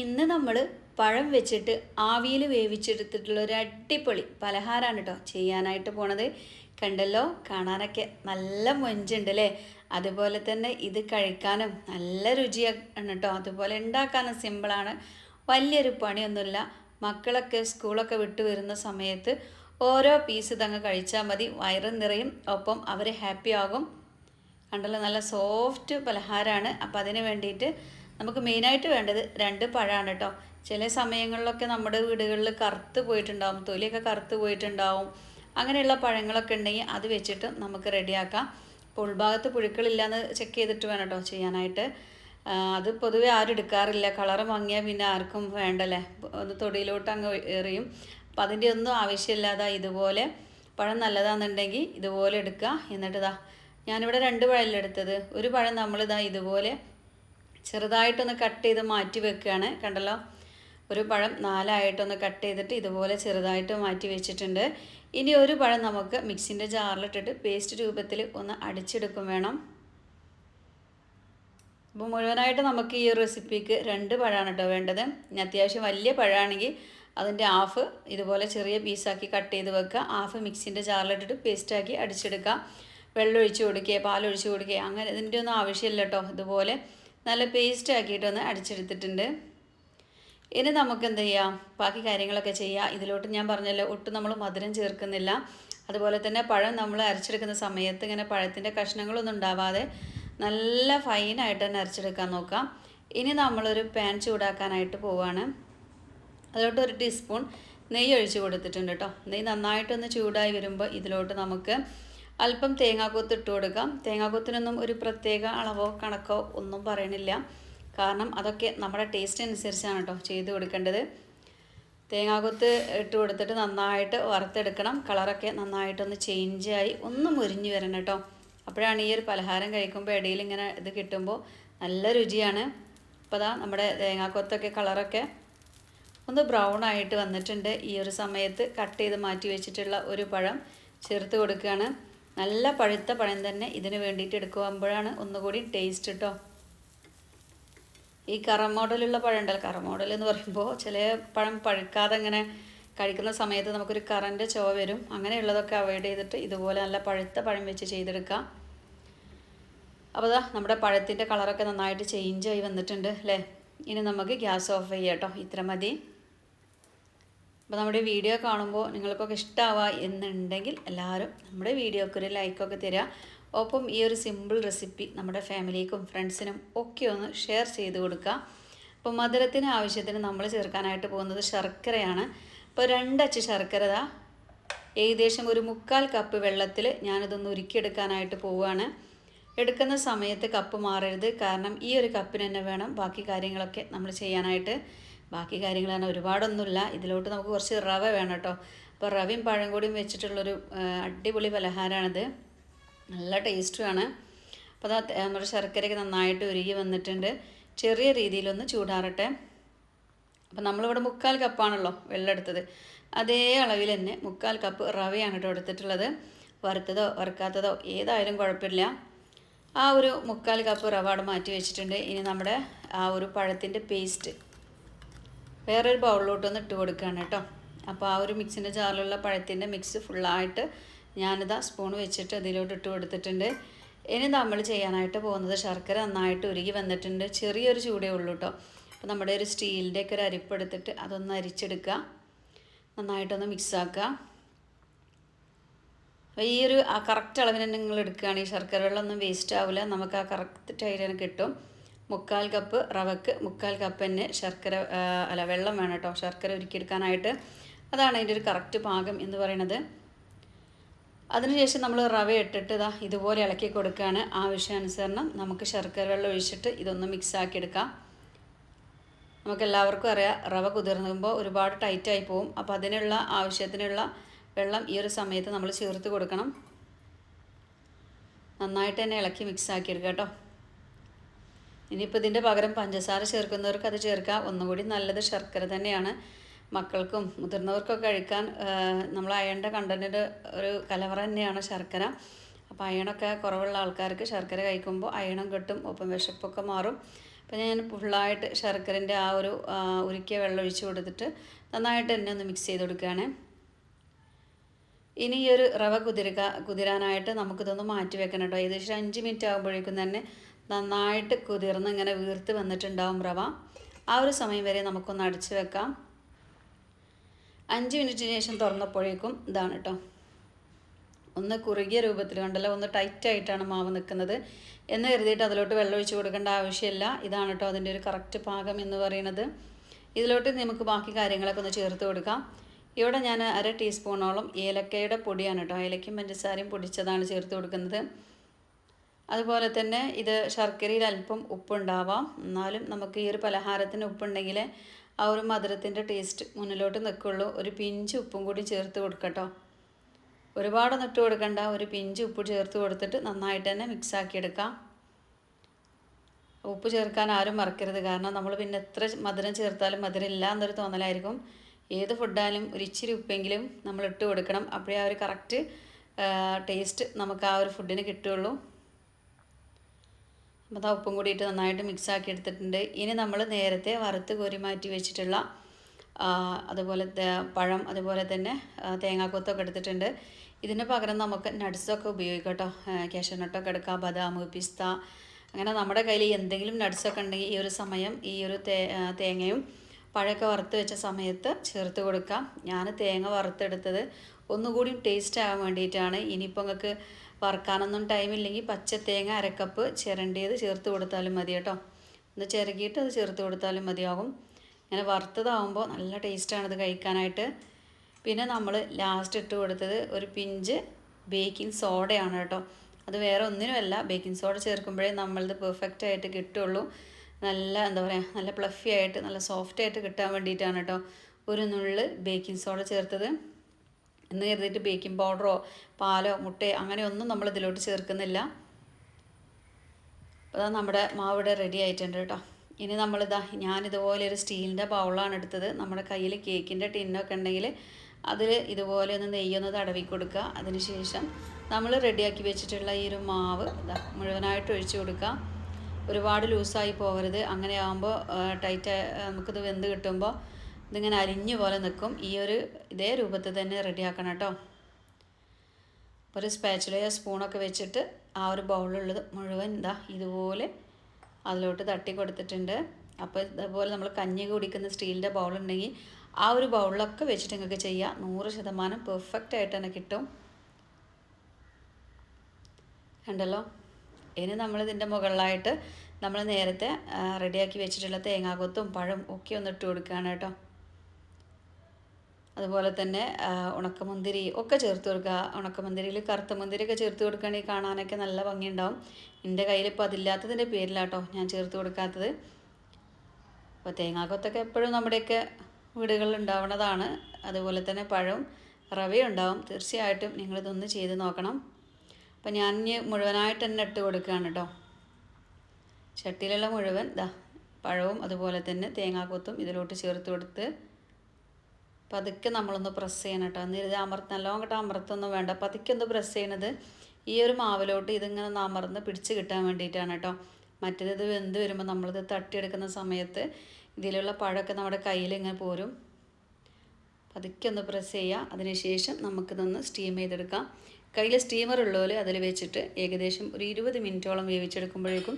ഇന്ന് നമ്മൾ പഴം വെച്ചിട്ട് ആവിയിൽ വേവിച്ചെടുത്തിട്ടുള്ള ഒരു അടിപൊളി പലഹാരമാണ് കേട്ടോ ചെയ്യാനായിട്ട് പോണത്. കണ്ടല്ലോ? കാണാനൊക്കെ നല്ല മൊഞ്ചുണ്ട് അല്ലേ അതുപോലെ തന്നെ ഇത് കഴിക്കാനും നല്ല രുചിയാണ് കേട്ടോ അതുപോലെ ഉണ്ടാക്കാനും സിമ്പിളാണ്. വലിയൊരു പണിയൊന്നുമില്ല. മക്കളൊക്കെ സ്കൂളൊക്കെ വിട്ടു വരുന്ന സമയത്ത് ഓരോ പീസ് ഇതങ്ങ് കഴിച്ചാൽ മതി. വയറ് നിറയും. ഒപ്പം അവർ ഹാപ്പി ആകും. കണ്ടല്ലോ? നല്ല സോഫ്റ്റ് പലഹാരമാണ് അപ്പോൾ അതിന് വേണ്ടിയിട്ട് നമുക്ക് മെയിനായിട്ട് വേണ്ടത് രണ്ട് പഴമാണ് കേട്ടോ ചില സമയങ്ങളിലൊക്കെ നമ്മുടെ വീടുകളിൽ കറുത്ത് പോയിട്ടുണ്ടാവും തൊലിയൊക്കെ കറുത്ത് പോയിട്ടുണ്ടാവും. അങ്ങനെയുള്ള പഴങ്ങളൊക്കെ ഉണ്ടെങ്കിൽ അത് വെച്ചിട്ട് നമുക്ക് റെഡിയാക്കാം. അപ്പോൾ ഉൾഭാഗത്ത് പുഴുക്കളില്ലാന്ന് ചെക്ക് ചെയ്തിട്ട് വേണം കേട്ടോ ചെയ്യാനായിട്ട്. അത് പൊതുവേ ആരും എടുക്കാറില്ല. കളറ് മങ്ങിയാൽ പിന്നെ ആർക്കും വേണ്ടല്ലേ? ഒന്ന് തൊടിയിലോട്ട് അങ്ങ് എറിയും. അപ്പം അതിന്റെ ഒന്നും ആവശ്യമില്ലാതെ ഇതുപോലെ പഴം നല്ലതാണെന്നുണ്ടെങ്കിൽ ഇതുപോലെ എടുക്കുക. എന്നിട്ട് ഇതാ ഞാനിവിടെ രണ്ട് പഴമല്ല എടുത്തത്. ഒരു പഴം നമ്മളിതാ ഇതുപോലെ ചെറുതായിട്ടൊന്ന് കട്ട് ചെയ്ത് മാറ്റി വെക്കുകയാണ്. കണ്ടല്ലോ? ഒരു പഴം നാലായിട്ടൊന്ന് കട്ട് ചെയ്തിട്ട് ഇതുപോലെ ചെറുതായിട്ട് മാറ്റി വെച്ചിട്ടുണ്ട്. ഇനി ഒരു പഴം നമുക്ക് മിക്സിന്റെ ജാറിലിട്ടിട്ട് പേസ്റ്റ് രൂപത്തിൽ ഒന്ന് അടിച്ചെടുക്കും വേണം. അപ്പോൾ മുഴുവനായിട്ട് നമുക്ക് ഈ റെസിപ്പിക്ക് രണ്ട് പഴമാണ് കേട്ടോ വേണ്ടത്. ഇനി അത്യാവശ്യം വലിയ പഴമാണെങ്കിൽ അതിന്റെ ഹാഫ് ഇതുപോലെ ചെറിയ പീസാക്കി കട്ട് ചെയ്ത് വെക്കുക. ഹാഫ് മിക്സിന്റെ ജാറിലിട്ടിട്ട് പേസ്റ്റാക്കി അടിച്ചെടുക്കുക. വെള്ളം ഒഴിച്ച് കൊടുക്കുക പാലൊഴിച്ച് കൊടുക്കുക അങ്ങനെ ഇതിന്റെ ഒന്നും ആവശ്യമില്ല കേട്ടോ ഇതുപോലെ. നല്ല പേസ്റ്റ് ആക്കിയിട്ടൊന്ന് അടിച്ചെടുത്തിട്ടുണ്ട്. ഇനി നമുക്ക് എന്ത് ചെയ്യാം? ബാക്കി കാര്യങ്ങളൊക്കെ ചെയ്യാം. ഇതിലോട്ട് ഞാൻ പറഞ്ഞല്ലോ ഒട്ടും നമ്മൾ മധുരം ചേർക്കുന്നില്ല. അതുപോലെ തന്നെ പഴം നമ്മൾ അരച്ചെടുക്കുന്ന സമയത്ത് ഇങ്ങനെ പഴത്തിന്റെ കഷ്ണങ്ങളൊന്നും ഉണ്ടാവാതെ നല്ല ഫൈനായിട്ട് തന്നെ അരച്ചെടുക്കാൻ നോക്കാം. ഇനി നമ്മളൊരു പാൻ ചൂടാക്കാനായിട്ട് പോവാണ്. അതിലോട്ട് ഒരു ടീസ്പൂൺ നെയ്യ് ഒഴിച്ച് കൊടുത്തിട്ടുണ്ട് കേട്ടോ നെയ്യ് നന്നായിട്ടൊന്ന് ചൂടായി വരുമ്പോൾ ഇതിലോട്ട് നമുക്ക് അല്പം തേങ്ങാക്കൊത്ത് ഇട്ട് കൊടുക്കാം തേങ്ങാക്കൊത്തിനൊന്നും ഒരു പ്രത്യേക അളവോ കണക്കോ ഒന്നും പറയണില്ല. കാരണം അതൊക്കെ നമ്മുടെ ടേസ്റ്റ് അനുസരിച്ചാണ് കേട്ടോ ചെയ്ത് കൊടുക്കേണ്ടത്. തേങ്ങാക്കൊത്ത് ഇട്ട് കൊടുത്തിട്ട് നന്നായിട്ട് വറുത്തെടുക്കണം. കളറൊക്കെ നന്നായിട്ടൊന്ന് ആയി ഒന്ന് മുരിഞ്ഞ് വരണം കേട്ടോ അപ്പോഴാണ് ഈ ഒരു പലഹാരം കഴിക്കുമ്പോൾ ഇടയിൽ ഇങ്ങനെ ഇത് കിട്ടുമ്പോൾ നല്ല രുചിയാണ്. അപ്പോൾ അതാ നമ്മുടെ തേങ്ങാക്കൊത്തൊക്കെ കളറൊക്കെ ഒന്ന് ബ്രൗൺ ആയിട്ട് വന്നിട്ടുണ്ട്. ഈ ഒരു സമയത്ത് കട്ട് ചെയ്ത് മാറ്റി വെച്ചിട്ടുള്ള ഒരു പഴം ചേർത്ത് കൊടുക്കുകയാണ്. നല്ല പഴുത്ത പഴം തന്നെ ഇതിന് വേണ്ടിയിട്ട് എടുക്കുമ്പോഴാണ് ഒന്നുകൂടി ടേസ്റ്റ് കേട്ടോ ഈ കറ മോഡലുള്ള പഴം ഉണ്ടല്ലോ കറ മോഡൽ എന്ന് പറയുമ്പോൾ ചില പഴം പഴുക്കാതെ ഇങ്ങനെ കഴിക്കുന്ന സമയത്ത് നമുക്കൊരു കറന്റെ ചോ വരും. അങ്ങനെയുള്ളതൊക്കെ അവോയ്ഡ് ചെയ്തിട്ട് ഇതുപോലെ നല്ല പഴുത്ത പഴം വെച്ച് ചെയ്തെടുക്കാം. അപ്പോൾ അതാ നമ്മുടെ പഴത്തിന്റെ കളറൊക്കെ നന്നായിട്ട് ചേഞ്ച് ആയി വന്നിട്ടുണ്ട് അല്ലേ ഇനി നമുക്ക് ഗ്യാസ് ഓഫ് ചെയ്യാം കേട്ടോ ഇത്ര മതി. അപ്പോൾ നമ്മുടെ വീഡിയോ കാണുമ്പോൾ നിങ്ങൾക്കൊക്കെ ഇഷ്ടമാവുക എന്നുണ്ടെങ്കിൽ എല്ലാവരും നമ്മുടെ വീഡിയോക്ക് ഒരു ലൈക്കൊക്കെ തരിക ഒപ്പം ഈ ഒരു സിമ്പിൾ റെസിപ്പി നമ്മുടെ ഫാമിലിക്കും ഫ്രണ്ട്സിനും ഒക്കെ ഒന്ന് ഷെയർ ചെയ്ത് കൊടുക്കുക അപ്പോൾ മധുരത്തിന് ആവശ്യത്തിന് നമ്മൾ ചേർക്കാനായിട്ട് പോകുന്നത് ശർക്കരയാണ്. അപ്പോൾ രണ്ടച്ച് ശർക്കര ദാ. ഏകദേശം ഒരു മുക്കാൽ കപ്പ് വെള്ളത്തിൽ ഞാനിതൊന്ന് ഉരുക്കിയെടുക്കാനായിട്ട് പോവുകയാണ് എടുക്കുന്ന സമയത്ത് കപ്പ് മാറരുത്. കാരണം ഈ ഒരു കപ്പിന് തന്നെ വേണം ബാക്കി കാര്യങ്ങളൊക്കെ നമ്മൾ ചെയ്യാനായിട്ട്. ബാക്കി കാര്യങ്ങളാണ്. ഒരുപാടൊന്നുമില്ല. ഇതിലോട്ട് നമുക്ക് കുറച്ച് റവ വേണം കേട്ടോ. അപ്പോൾ റവയും പഴം കൂടിയും വെച്ചിട്ടുള്ളൊരു അടിപൊളി പലഹാരമാണിത് നല്ല ടേസ്റ്റുമാണ്. അപ്പോൾ അത് നമ്മുടെ ശർക്കരയൊക്കെ നന്നായിട്ട് ഉരുകി വന്നിട്ടുണ്ട്. ചെറിയ രീതിയിലൊന്ന് ചൂടാറട്ടെ. അപ്പം നമ്മളിവിടെ മുക്കാൽ കപ്പാണല്ലോ വെള്ളം എടുത്തത് അതേ അളവിൽ തന്നെ മുക്കാൽ കപ്പ് റവയാണ് കേട്ടോ എടുത്തിട്ടുള്ളത്. വറുത്തതോ വറുക്കാത്തതോ ഏതായാലും കുഴപ്പമില്ല. ആ ഒരു മുക്കാൽ കപ്പ് റവ അവിടെ മാറ്റി വെച്ചിട്ടുണ്ട്. ഇനി നമ്മുടെ ആ ഒരു പഴത്തിന്റെ പേസ്റ്റ്. വേറൊരു ബൗളിലോട്ടൊന്ന് ഇട്ട് കൊടുക്കുകയാണ് കേട്ടോ. അപ്പോൾ ആ ഒരു മിക്സിന്റെ ജാറിലുള്ള പഴത്തിന്റെ മിക്സ് ഫുള്ളായിട്ട് ഞാനിതാ സ്പൂൺ വെച്ചിട്ട് അതിലോട്ട് ഇട്ട് കൊടുത്തിട്ടുണ്ട്. ഇനി നമ്മൾ ചെയ്യാനായിട്ട് പോകുന്നത് ശർക്കര നന്നായിട്ട് ഉരുകി വന്നിട്ടുണ്ട്. ചെറിയൊരു ചൂടേ ഉള്ളൂ കേട്ടോ. അപ്പോൾ നമ്മുടെ ഒരു സ്റ്റീലിന്റെ ഒക്കെ ഒരു അരിപ്പ് എടുത്തിട്ട് അതൊന്ന് അരിച്ചെടുക്കുക. നന്നായിട്ടൊന്ന് മിക്സാക്കുക അപ്പോൾ ഈ ഒരു ആ കറക്റ്റ് അളവിന് നിങ്ങൾ എടുക്കുകയാണെങ്കിൽ ശർക്കര വെള്ളമൊന്നും വേസ്റ്റ് ആവില്ല. നമുക്ക് ആ കറക്റ്റ് ടൈലിന് കിട്ടും. മുക്കാൽ കപ്പ് റവക്ക് മുക്കാൽ കപ്പ് തന്നെ ശർക്കര അല്ല വെള്ളം വേണം കേട്ടോ. ശർക്കര ഉരുക്കിയെടുക്കാനായിട്ട്. അതാണ് അതിന്റെ ഒരു കറക്റ്റ് പാകം എന്ന് പറയുന്നത്. അതിനുശേഷം നമ്മൾ റവ ഇട്ടിട്ട് ഇതാ ഇതുപോലെ ഇളക്കി കൊടുക്കുകയാണ്. ആവശ്യാനുസരണം നമുക്ക് ശർക്കര വെള്ളം ഒഴിച്ചിട്ട് ഇതൊന്ന് മിക്സ് ആക്കി എടുക്കാം. നമുക്ക് എല്ലാവർക്കും അറിയാം റവ കുതിർന്നുമ്പോൾ ഒരുപാട് ടൈറ്റായി പോവും. അപ്പോൾ അതിനുള്ള ആവശ്യത്തിനുള്ള വെള്ളം ഈ ഒരു സമയത്ത് നമ്മൾ ചേർത്ത് കൊടുക്കണം. നന്നായിട്ട് തന്നെ ഇളക്കി മിക്സ് ആക്കി എടുക്കുക കേട്ടോ. ഇനിയിപ്പോൾ ഇതിന്റെ പകരം പഞ്ചസാര ചേർക്കുന്നവർക്ക് അത് ചേർക്കാം. ഒന്നുകൂടി നല്ലത് ശർക്കര തന്നെയാണ്. മക്കൾക്കും മുതിർന്നവർക്കൊക്കെ കഴിക്കാൻ നമ്മൾ അയണിന്റെ കണ്ടന്റിന്റെ ഒരു കലവറ തന്നെയാണ് ശർക്കര. അപ്പോൾ അയണൊക്കെ കുറവുള്ള ആൾക്കാർക്ക് ശർക്കര കഴിക്കുമ്പോൾ അയണം കിട്ടും ഒപ്പം വിശപ്പൊക്കെ മാറും. അപ്പോൾ ഞാൻ ഫുള്ളായിട്ട് ശർക്കരന്റെ ആ ഒരു ഉരുക്കിയ വെള്ളം ഒഴിച്ചു കൊടുത്തിട്ട് നന്നായിട്ട് തന്നെ ഒന്ന് മിക്സ് ചെയ്ത് കൊടുക്കുകയാണ്. ഇനി ഈ ഒരു റവ കുതിരുക കുതിരാനായിട്ട് നമുക്കിതൊന്ന് മാറ്റി വെക്കണം കേട്ടോ. ഏകദേശം അഞ്ച് മിനിറ്റ് ആകുമ്പോഴേക്കും തന്നെ നന്നായിട്ട് കുതിർന്ന് ഇങ്ങനെ വീർത്ത് വന്നിട്ടുണ്ടാവും റവ. ആ ഒരു സമയം വരെ നമുക്കൊന്ന് അടിച്ചു വെക്കാം. അഞ്ച് മിനിറ്റിന് ശേഷം തുറന്നപ്പോഴേക്കും ഇതാണ് കേട്ടോ ഒന്ന് കുറുകിയ രൂപത്തിൽ കണ്ടല്ലോ ഒന്ന് ടൈറ്റായിട്ടാണ് മാവ് നിൽക്കുന്നത്. എന്ന് കരുതിയിട്ട് അതിലോട്ട് വെള്ളം ഒഴിച്ച് കൊടുക്കേണ്ട ആവശ്യമില്ല. ഇതാണ് കേട്ടോ അതിന്റെ ഒരു കറക്റ്റ് പാകം എന്ന് പറയുന്നത്. ഇതിലോട്ട് നമുക്ക് ബാക്കി കാര്യങ്ങളൊക്കെ ഒന്ന് ചേർത്ത് കൊടുക്കാം. ഇവിടെ ഞാൻ അര ടീസ്പൂണോളം ഏലക്കയുടെ പൊടിയാണ് കേട്ടോ ഏലക്കയും പഞ്ചസാരയും പൊടിച്ചതാണ് ചേർത്ത് കൊടുക്കുന്നത്. അതുപോലെ തന്നെ ഇത് ശർക്കരയിൽ അല്പം ഉപ്പുണ്ടാവാം. എന്നാലും നമുക്ക് ഈ ഒരു പലഹാരത്തിന് ഉപ്പുണ്ടെങ്കിൽ ആ ഒരു മധുരത്തിന്റെ ടേസ്റ്റ് മുന്നിലോട്ട് നിൽക്കുള്ളൂ. ഒരു പിഞ്ച് ഉപ്പും കൂടി ചേർത്ത് കൊടുക്കട്ടോ ഒരുപാട് ഇട്ട് കൊടുക്കണ്ട. ഒരു പിഞ്ച് ഉപ്പ് ചേർത്ത് കൊടുത്തിട്ട് നന്നായിട്ട് തന്നെ മിക്സ് ആക്കി എടുക്കാം. ഉപ്പ് ചേർക്കാൻ ആരും മറക്കരുത്. കാരണം നമ്മൾ പിന്നെ എത്ര മധുരം ചേർത്താലും മധുരം ഇല്ല എന്നൊരു തോന്നലായിരിക്കും. ഏത് ഫുഡായാലും ഒരു ഇച്ചിരി ഉപ്പെങ്കിലും നമ്മൾ ഇട്ട് കൊടുക്കണം. അപ്പോഴേ ആ ഒരു കറക്റ്റ് ടേസ്റ്റ് നമുക്ക് ആ ഒരു ഫുഡിന് കിട്ടുള്ളൂ അപ്പോൾ അത് ഉപ്പും കൂടിയിട്ട് നന്നായിട്ട് മിക്സ് ആക്കി എടുത്തിട്ടുണ്ട്. ഇനി നമ്മൾ നേരത്തെ വറുത്ത് കോരി മാറ്റി വെച്ചിട്ടുള്ള അതുപോലെ പഴം അതുപോലെ തന്നെ തേങ്ങാക്കൊത്തൊക്കെ എടുത്തിട്ടുണ്ട്. ഇതിന് പകരം നമുക്ക് നട്ട്സൊക്കെ ഉപയോഗിക്കാം കേട്ടോ. കാഷ്യൂ നട്ടൊക്കെ എടുക്കാം ബദാം പിസ്ത അങ്ങനെ നമ്മുടെ കയ്യിൽ എന്തെങ്കിലും നട്ട്സൊക്കെ ഉണ്ടെങ്കിൽ ഈ ഒരു സമയം ഈ ഒരു തേങ്ങയും പഴമൊക്കെ വറുത്ത് വെച്ച സമയത്ത് ചേർത്ത് കൊടുക്കാം. ഞാൻ തേങ്ങ വറുത്തെടുത്തത് ഒന്നുകൂടി ടേസ്റ്റ് ആകാൻ വേണ്ടിയിട്ടാണ്. ഇനിയിപ്പോൾ നിങ്ങൾക്ക് വറുക്കാനൊന്നും ടൈമില്ലെങ്കിൽ പച്ച തേങ്ങ അരക്കപ്പ് ചിരണ്ടിയത് ചേർത്ത് കൊടുത്താലും മതി കേട്ടോ. ഒന്ന് ചിരകിയിട്ട് അത് ചേർത്ത് കൊടുത്താലും മതിയാകും. ഇങ്ങനെ വറുത്തതാവുമ്പോൾ നല്ല ടേസ്റ്റാണ് ഇത് കഴിക്കാനായിട്ട്. പിന്നെ നമ്മൾ ലാസ്റ്റ് ഇട്ട് കൊടുത്തത് ഒരു പിഞ്ച് ബേക്കിംഗ് സോഡയാണ് കേട്ടോ. അത് വേറെ ഒന്നിനുമല്ല ബേക്കിംഗ് സോഡ ചേർക്കുമ്പോഴേ നമ്മളിത് പെർഫെക്റ്റ് ആയിട്ട് കിട്ടുള്ളൂ. നല്ല എന്താ പറയുക നല്ല പ്ലഫി ആയിട്ട് നല്ല സോഫ്റ്റ് ആയിട്ട് കിട്ടാൻ വേണ്ടിയിട്ടാണ് കേട്ടോ. ഒരു നുള്ള് ബേക്കിംഗ് സോഡ ചേർത്തത്. എന്ന് കരുതിയിട്ട് ബേക്കിംഗ് പൗഡറോ പാലോ മുട്ടയോ അങ്ങനെയൊന്നും നമ്മൾ ഇതിലോട്ട് ചേർക്കുന്നില്ല. അപ്പോൾ അതാ നമ്മുടെ മാവിടെ റെഡി ആയിട്ടുണ്ട് കേട്ടോ. ഇനി നമ്മളിതാ ഞാനിതുപോലെ ഒരു സ്റ്റീലിന്റെ ബൗളാണ് എടുത്തത്. നമ്മുടെ കയ്യിൽ കേക്കിന്റെ ടിന്നൊക്കെ ഉണ്ടെങ്കിൽ അതിൽ ഇതുപോലെ ഒന്ന് നെയ്യൊന്ന് തടവി കൊടുക്കുക. അതിനുശേഷം നമ്മൾ റെഡിയാക്കി വെച്ചിട്ടുള്ള ഈ ഒരു മാവ് ഇതാ മുഴുവനായിട്ട് ഒഴിച്ചു കൊടുക്കുക. ഒരുപാട് ലൂസായി പോകരുത്. അങ്ങനെ ആകുമ്പോൾ ടൈറ്റ് നമുക്കിത് വെന്ത് കിട്ടുമ്പോൾ ഇതിങ്ങനെ അരിഞ്ഞു പോലെ നിൽക്കും. ഈ ഒരു ഇതേ രൂപത്തിൽ തന്നെ റെഡിയാക്കണം കേട്ടോ. ഒരു സ്പാച്ചുലയോ സ്പൂണൊക്കെ വെച്ചിട്ട് ആ ഒരു ബൗളിലുള്ളത് മുഴുവൻ ഇതാ ഇതുപോലെ അതിലോട്ട് തട്ടി കൊടുത്തിട്ടുണ്ട്. അപ്പോൾ ഇതേപോലെ നമ്മൾ കഞ്ഞി കുടിക്കുന്ന സ്റ്റീലിന്റെ ബൗളുണ്ടെങ്കിൽ ആ ഒരു ബൗളിലൊക്കെ വെച്ചിട്ട് നിങ്ങൾക്ക് ചെയ്യാം. നൂറ് ശതമാനം പെർഫെക്റ്റ് ആയിട്ട് തന്നെ കിട്ടും. ഉണ്ടല്ലോ ഇനി നമ്മൾ ഇതിന്റെ മുകളിലായിട്ട് നമ്മൾ നേരത്തെ റെഡിയാക്കി വെച്ചിട്ടുള്ള തേങ്ങാക്കൊത്തും പഴം ഒക്കെ ഒന്ന് ഇട്ട് കൊടുക്കുകയാണ് കേട്ടോ. അതുപോലെ തന്നെ ഉണക്കമുന്തിരി ഒക്കെ ചേർത്ത് കൊടുക്കുക. ഉണക്കമുന്തിരിയിൽ കറുത്ത മുന്തിരിയൊക്കെ ചേർത്ത് കൊടുക്കുകയാണെങ്കിൽ കാണാനൊക്കെ നല്ല ഭംഗിയുണ്ടാവും. എന്റെ കയ്യിൽ ഇപ്പോൾ അതില്ലാത്തതിന്റെ പേരിലാട്ടോ ഞാൻ ചേർത്ത് കൊടുക്കാത്തത്. അപ്പോൾ തേങ്ങാക്കൊത്തൊക്കെ എപ്പോഴും നമ്മുടെയൊക്കെ വീടുകളിൽ ഉണ്ടാവുന്നതാണ്. അതുപോലെ തന്നെ പഴവും റവയും ഉണ്ടാവും. തീർച്ചയായിട്ടും നിങ്ങളിതൊന്ന് ചെയ്ത് നോക്കണം. അപ്പോൾ ഞാൻ മുഴുവനായിട്ട് തന്നെ ഇട്ട് കൊടുക്കുകയാണ് കേട്ടോ. ചട്ടിയിലുള്ള മുഴുവൻ ദാ പഴവും അതുപോലെ തന്നെ തേങ്ങാക്കൊത്തും ഇതിലോട്ട് ചേർത്ത് കൊടുത്ത് പതുക്കെ നമ്മളൊന്ന് പ്രസ് ചെയ്യണം കേട്ടോ എന്നിട്ട് ഇത് അമർത്ത് നല്ലോണം കേട്ടോ അമർത്തൊന്നും വേണ്ട. പതുക്കെ ഒന്ന് പ്രസ് ചെയ്യണത് ഈ ഒരു മാവിലോട്ട് ഇതിങ്ങനെ ഒന്ന് അമർന്ന് പിടിച്ച് കിട്ടാൻ വേണ്ടിയിട്ടാണ് കേട്ടോ മറ്റേത് ഇത് വെന്ത് വരുമ്പോൾ നമ്മളിത് തട്ടിയെടുക്കുന്ന സമയത്ത് ഇതിലുള്ള പഴമൊക്കെ നമ്മുടെ കയ്യിൽ ഇങ്ങനെ പോരും. പതുക്കെ ഒന്ന് പ്രസ് ചെയ്യുക അതിനുശേഷം നമുക്കിതൊന്ന് സ്റ്റീം ചെയ്തെടുക്കാം. കയ്യിൽ സ്റ്റീമർ ഉള്ളവർ അതിൽ വെച്ചിട്ട് ഏകദേശം ഒരു ഇരുപത് മിനിറ്റോളം വേവിച്ചെടുക്കുമ്പോഴേക്കും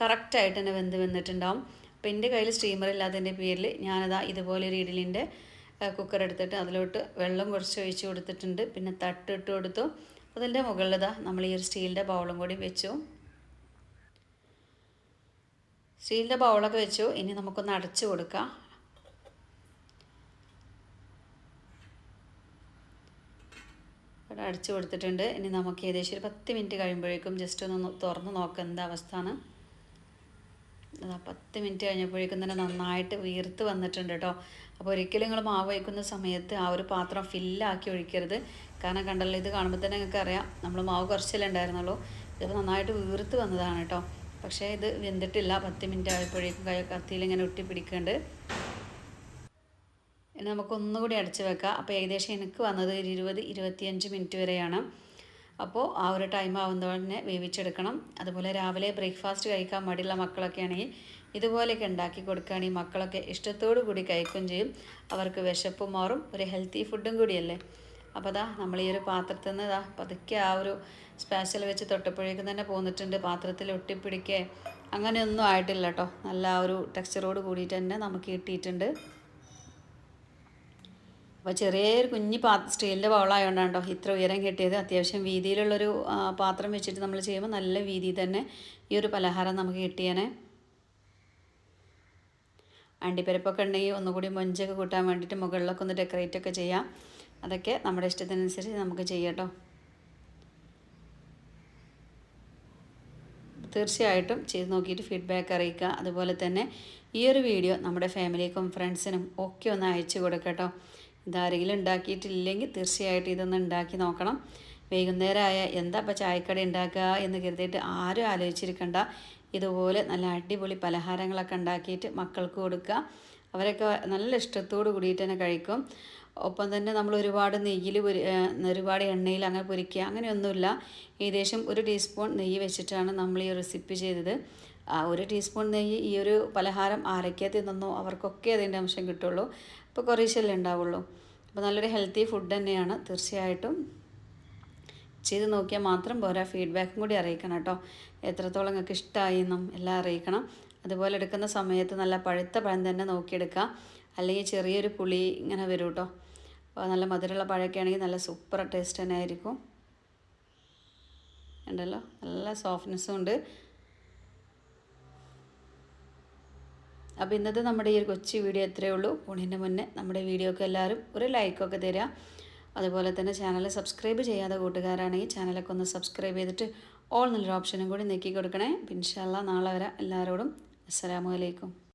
കറക്റ്റായിട്ട് തന്നെ വെന്ത് വന്നിട്ടുണ്ടാവും. അപ്പോൾ എന്റെ കയ്യിൽ സ്റ്റീമർ ഇല്ലാത്തതിന്റെ പേരിൽ ഞാനതാ ഇതുപോലെ ഒരു ഇഡലിന്റെ കുക്കർ എടുത്തിട്ട് അതിലോട്ട് വെള്ളം കുറച്ച് ഒഴിച്ച് കൊടുത്തിട്ടുണ്ട്. പിന്നെ തട്ടിട്ട് കൊടുത്തു. അതിന്റെ മുകളിലിതാ നമ്മൾ ഈ ഒരു സ്റ്റീലിന്റെ ബൗളും കൂടി വെച്ചു. സ്റ്റീലിന്റെ ബൗളൊക്കെ വെച്ചു. ഇനി നമുക്കൊന്ന് അടച്ചു കൊടുക്കാം. ഇവിടെ അടിച്ചു കൊടുത്തിട്ടുണ്ട്. ഇനി നമുക്ക് ഏകദേശം ഒരു പത്ത് മിനിറ്റ് കഴിയുമ്പോഴേക്കും ജസ്റ്റ് ഒന്ന് തുറന്ന് നോക്കാം എന്താ അവസ്ഥയാണ് പത്ത് മിനിറ്റ് കഴിഞ്ഞപ്പോഴേക്കും തന്നെ നന്നായിട്ട് വീർത്ത് വന്നിട്ടുണ്ട് കേട്ടോ. അപ്പോൾ ഒരിക്കലും നിങ്ങൾ മാവ് വയ്ക്കുന്ന സമയത്ത് ആ ഒരു പാത്രം ഫില്ലാക്കി ഒഴിക്കരുത്. കാരണം കണ്ടല്ലോ ഇത് കാണുമ്പോൾ തന്നെ നിങ്ങൾക്ക് അറിയാം നമ്മൾ മാവ് കുറച്ചല്ലേ ഉണ്ടായിരുന്നുള്ളൂ. ഇതിപ്പോൾ നന്നായിട്ട് വീർത്ത് വന്നതാണ് കേട്ടോ. പക്ഷേ ഇത് വെന്തിട്ടില്ല. പത്ത് മിനിറ്റ് ആയപ്പോഴേക്കും കൈ കത്തിയിൽ ഇങ്ങനെ ഒട്ടി പിടിക്കുന്നുണ്ട്. ഇനി നമുക്കൊന്നുകൂടി അടച്ച് വെക്കാം. അപ്പോൾ ഏകദേശം എനിക്ക് വന്നത് ഒരു ഇരുപത് ഇരുപത്തിയഞ്ച് മിനിറ്റ് വരെയാണ്. അപ്പോൾ ആ ഒരു ടൈം ആവുന്നതോടെ വേവിച്ചെടുക്കണം. അതുപോലെ രാവിലെ ബ്രേക്ക്ഫാസ്റ്റ് കഴിക്കാൻ മടിയുള്ള മക്കളൊക്കെ ആണെങ്കിൽ ഇതുപോലെയൊക്കെ ഉണ്ടാക്കി കൊടുക്കുകയാണെങ്കിൽ മക്കളൊക്കെ ഇഷ്ടത്തോടു കൂടി കഴിക്കുകയും ചെയ്യും. അവർക്ക് വിശപ്പ് മാറും ഒരു ഹെൽത്തി ഫുഡും കൂടിയല്ലേ. അപ്പോൾ അതാ നമ്മൾ ഈ ഒരു പാത്രത്തിൽ നിന്ന് ഇതാ പതുക്കെ ആ ഒരു സ്പെഷ്യൽ വെച്ച് തൊട്ടപ്പോഴേക്കും തന്നെ പോന്നിട്ടുണ്ട്. പാത്രത്തിൽ ഒട്ടിപ്പിടിക്കേ അങ്ങനെയൊന്നും ആയിട്ടില്ല കേട്ടോ. നല്ല ആ ഒരു ടെക്സ്ചറോട് കൂടിയിട്ട് തന്നെ നമുക്ക് കിട്ടിയിട്ടുണ്ട്. അപ്പോൾ ചെറിയൊരു കുഞ്ഞ് പാ സ്റ്റീലിന്റെ ബൗളായതുകൊണ്ടാണ് കേട്ടോ ഇത്ര ഉയരം കിട്ടിയത്. അത്യാവശ്യം വീതിയിലുള്ളൊരു പാത്രം വെച്ചിട്ട് നമ്മൾ ചെയ്യുമ്പോൾ നല്ല വീതിയിൽ തന്നെ ഈ ഒരു പലഹാരം നമുക്ക് കിട്ടിയേനെ. അണ്ടിപ്പരിപ്പൊക്കെ ഉണ്ടെങ്കിൽ ഒന്നുകൂടി മൊഞ്ചൊക്കെ കൂട്ടാൻ വേണ്ടിയിട്ട് മുകളിലൊക്കെ ഒന്ന് ഡെക്കറേറ്റ് ഒക്കെ ചെയ്യാം. അതൊക്കെ നമ്മുടെ ഇഷ്ടത്തിനനുസരിച്ച് നമുക്ക് ചെയ്യാം തീർച്ചയായിട്ടും ചെയ്ത് നോക്കിയിട്ട് ഫീഡ്ബാക്ക് അറിയിക്കുക. അതുപോലെ തന്നെ ഈ ഒരു വീഡിയോ നമ്മുടെ ഫാമിലിക്കും ഫ്രണ്ട്സിനും ഒക്കെ ഒന്ന് അയച്ചു കൊടുക്കട്ടോ. ഇതാരെങ്കിലും ഉണ്ടാക്കിയിട്ടില്ലെങ്കിൽ തീർച്ചയായിട്ടും ഇതൊന്ന് ഉണ്ടാക്കി നോക്കണം. വൈകുന്നേരമായ എന്താ ഇപ്പോൾ ചായക്കട ഉണ്ടാക്കുക എന്ന് കരുതിയിട്ട് ആരും ആലോചിച്ചിരിക്കണ്ട. ഇതുപോലെ നല്ല അടിപൊളി പലഹാരങ്ങളൊക്കെ ഉണ്ടാക്കിയിട്ട് മക്കൾക്ക് കൊടുക്കുക. അവരൊക്കെ നല്ല ഇഷ്ടത്തോട് കൂടിയിട്ട് തന്നെ കഴിക്കും. ഒപ്പം തന്നെ നമ്മൾ ഒരുപാട് നെയ്യിൽ പൊരി ഒരുപാട് എണ്ണയിൽ അങ്ങനെ പൊരിക്കുക അങ്ങനെയൊന്നുമില്ല. ഏകദേശം ഒരു ടീസ്പൂൺ നെയ്യ് വെച്ചിട്ടാണ് നമ്മൾ ഈ റെസിപ്പി ചെയ്തത്. ഒരു ടീസ്പൂൺ നെയ്യ് ഈ ഒരു പലഹാരം ആരൊക്കെ തിന്നോ അവർക്കൊക്കെ അതിന്റെ അംശം കിട്ടുള്ളൂ. അപ്പോൾ കുറേശ്ശല്ലേ ഉണ്ടാവുള്ളൂ. അപ്പോൾ നല്ലൊരു ഹെൽത്തി ഫുഡ് തന്നെയാണ്. തീർച്ചയായിട്ടും ചെയ്ത് നോക്കിയാൽ മാത്രം പോരാ. ഫീഡ്ബാക്കും കൂടി അറിയിക്കണം കേട്ടോ. എത്രത്തോളം നിങ്ങൾക്ക് ഇഷ്ടമായി എന്നും എല്ലാം അറിയിക്കണം. അതുപോലെ എടുക്കുന്ന സമയത്ത് നല്ല പഴുത്ത പഴം തന്നെ നോക്കിയെടുക്കുക. അല്ലെങ്കിൽ ചെറിയൊരു പുളി ഇങ്ങനെ വരും കേട്ടോ അപ്പോൾ നല്ല മധുരമുള്ള പഴമൊക്കെ ആണെങ്കിൽ നല്ല സൂപ്പർ ടേസ്റ്റ് തന്നെ ആയിരിക്കും. ഉണ്ടല്ലോ നല്ല സോഫ്റ്റ്നെസ്സും ഉണ്ട്. അപ്പോൾ ഇന്നത്തെ നമ്മുടെ ഈ ഒരു കൊച്ചു വീഡിയോ എത്രയേ ഉള്ളൂ. ഊണിന്റെ മുന്നേ നമ്മുടെ വീഡിയോക്ക് എല്ലാവരും ഒരു ലൈക്കൊക്കെ തരിക. അതുപോലെ തന്നെ ചാനൽ സബ്സ്ക്രൈബ് ചെയ്യാതെ കൂട്ടുകാരാണെങ്കിൽ ചാനലൊക്കെ ഒന്ന് സബ്സ്ക്രൈബ് ചെയ്തിട്ട് ഓൾ നല്ലൊരു ഓപ്ഷനും കൂടി നീക്കി കൊടുക്കണേ. പിൻഷല്ല നാളെ വരെ. എല്ലാവരോടും അസ്സലാമു അലൈക്കും.